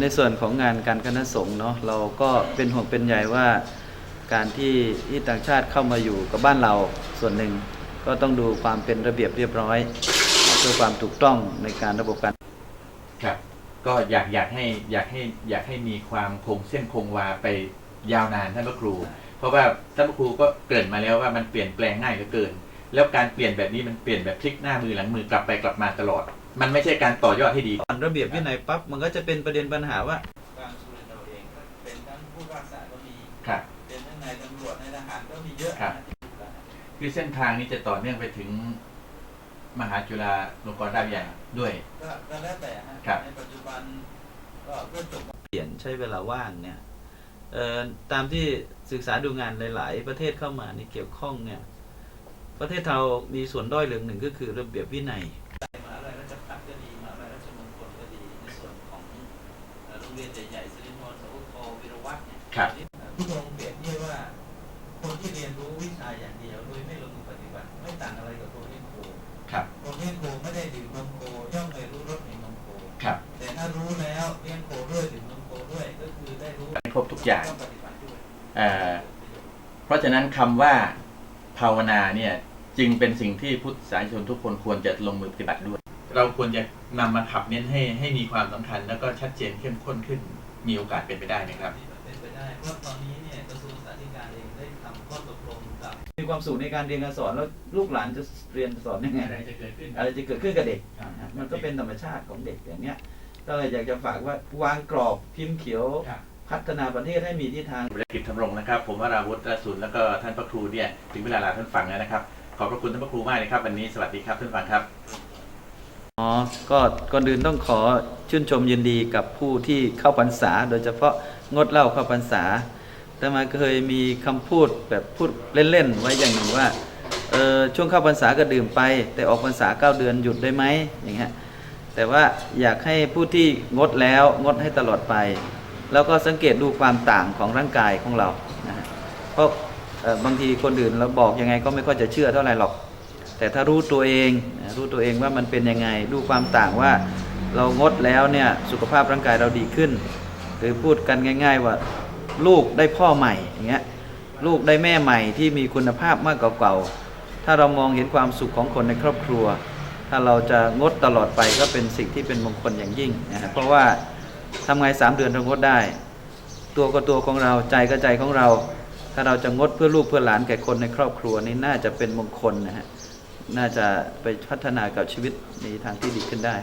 ในส่วนของงานการคณะสงฆ์เนาะเราก็เป็นห่วงเป็นใยว่าการที่ที่ต่างชาติเข้ามาอยู่กับบ้านเราส่วนหนึ่งก็ต้องดูความเป็นระเบียบเรียบร้อยเพื่อความถูกต้องในการระบบการครับก็อยากอยากให้อยากให้อยากให้มีความคงเส้นคงวาไปยาวนานท่านพระครู เพราะว่าท่านพระครูก็เกริ่นมาแล้วว่ามันเปลี่ยนแปลงง่ายเหลือเกิน แล้วการเปลี่ยนแบบนี้มันเปลี่ยนแบบพลิกหน้ามือหลังมือกลับไปกลับมาตลอด มันไม่ใช่การต่อยอดให้ดี ก่อนระเบียบวินัยปั๊บมันก็จะเป็นประเด็นปัญหาว่าการสุรินทร์เราเองก็เป็นทั้งผู้รักษาก็มีครับ เป็นทั้งนายตำรวจนายทหารก็มีเยอะครับนะที่อยู่แล้วนะคือเส้นทางนี้จะต่อเนื่องไปถึงมหาจุฬาลงกรณราชวิทยาลัยด้วย ก็ก็แล้วแต่ฮะครับ ในปัจจุบันก็เพื่อจบ เปลี่ยนใช้เวลาว่างเนี่ยเอ่อตามที่ศึกษาดูงานหลาย ๆ ประเทศเข้ามานี่เกี่ยวข้องเนี่ยประเทศเรามีส่วนด้อยเรื่องหนึ่งก็คือระเบียบวินัยมหาลัย คครับ แต่ถ้ารู้แล้วเลี้ยงโคด้วยดื่มนมโคด้วย ก็คือได้รู้ครบทุกอย่างต้องปฏิบัติด้วยเอ่อเพราะฉะนั้นคำว่าภาวนาเนี่ยจึงเป็นสิ่งที่พุทธศาสนิกชนทุกคนควรจะลงมือปฏิบัติด้วย เราควรจะนำมาขับเน้นให้ให้มีความสำคัญ แล้วก็ชัดเจนเข้มข้นขึ้นมีโอกาสเป็นไปได้ไหมครับ เป็นไปได้เพราะตอนนี้เนี่ยกระทรวงสา ความสุขในการเรียนการสอนแล้วลูกหลานจะเรียนสอนยังไงอะไรจะเกิดขึ้นอะไรจะเกิดขึ้นกับเด็กครับนะฮะมันก็เป็นธรรมชาติของเด็กอย่างเนี้ยก็เลยอยากจะฝากว่าวางกรอบพิมพ์เขียวครับพัฒนาประเทศให้มีทิศทางบริกิจทำรงนะครับ ผมวราวุฒิรสุนแล้วก็ท่านพระครูเนี่ยถึงเวลาลาท่านฟังแล้วนะครับ ขอบพระคุณท่านพระครูมากเลยครับ วันนี้สวัสดีครับท่านฟังครับอ๋อก็ก่อนอื่นต้องขอชื่นชมยินดีกับผู้ที่เข้าพรรษา โดยเฉพาะงดเหล้าเข้าพรรษา แต่มาเคยมีคำพูดแบบพูดเล่นๆไว้อย่างหนึ่งว่าเออช่วงเข้าพรรษาก็ดื่มไป แต่ออกพรรษาเก้าเดือนหยุดได้ไหมอย่างเงี้ยแต่ว่าอยากให้ผู้ที่งดแล้วงดให้ตลอดไป แล้วก็สังเกตดูความต่างของร่างกายของเรานะเพราะบางทีคนอื่นเราบอกยังไงก็ไม่ค่อยจะเชื่อเท่าไหร่หรอก แต่ถ้ารู้ตัวเองรู้ตัวเองว่ามันเป็นยังไงดูความต่างว่าเรางดแล้วเนี่ยสุขภาพร่างกายเราดีขึ้น หรือพูดกันง่าย ๆ ว่า ลูกได้พ่อใหม่อย่างเงี้ยลูกได้แม่ใหม่ที่มีคุณภาพมากกว่าเก่า ถ้าเรามองเห็นความสุขของคนในครอบครัว ถ้าเราจะงดตลอดไปก็เป็นสิ่งที่เป็นมงคลอย่างยิ่งนะเพราะว่าทำไงสามเดือนเรางดได้ ตัวก็ตัวของเราใจก็ใจของเรา ถ้าเราจะงดเพื่อลูกเพื่อหลานแก่คนในครอบครัวนี่น่าจะเป็นมงคลนะฮะน่าจะไปพัฒนากับชีวิตในทางที่ดีขึ้นได้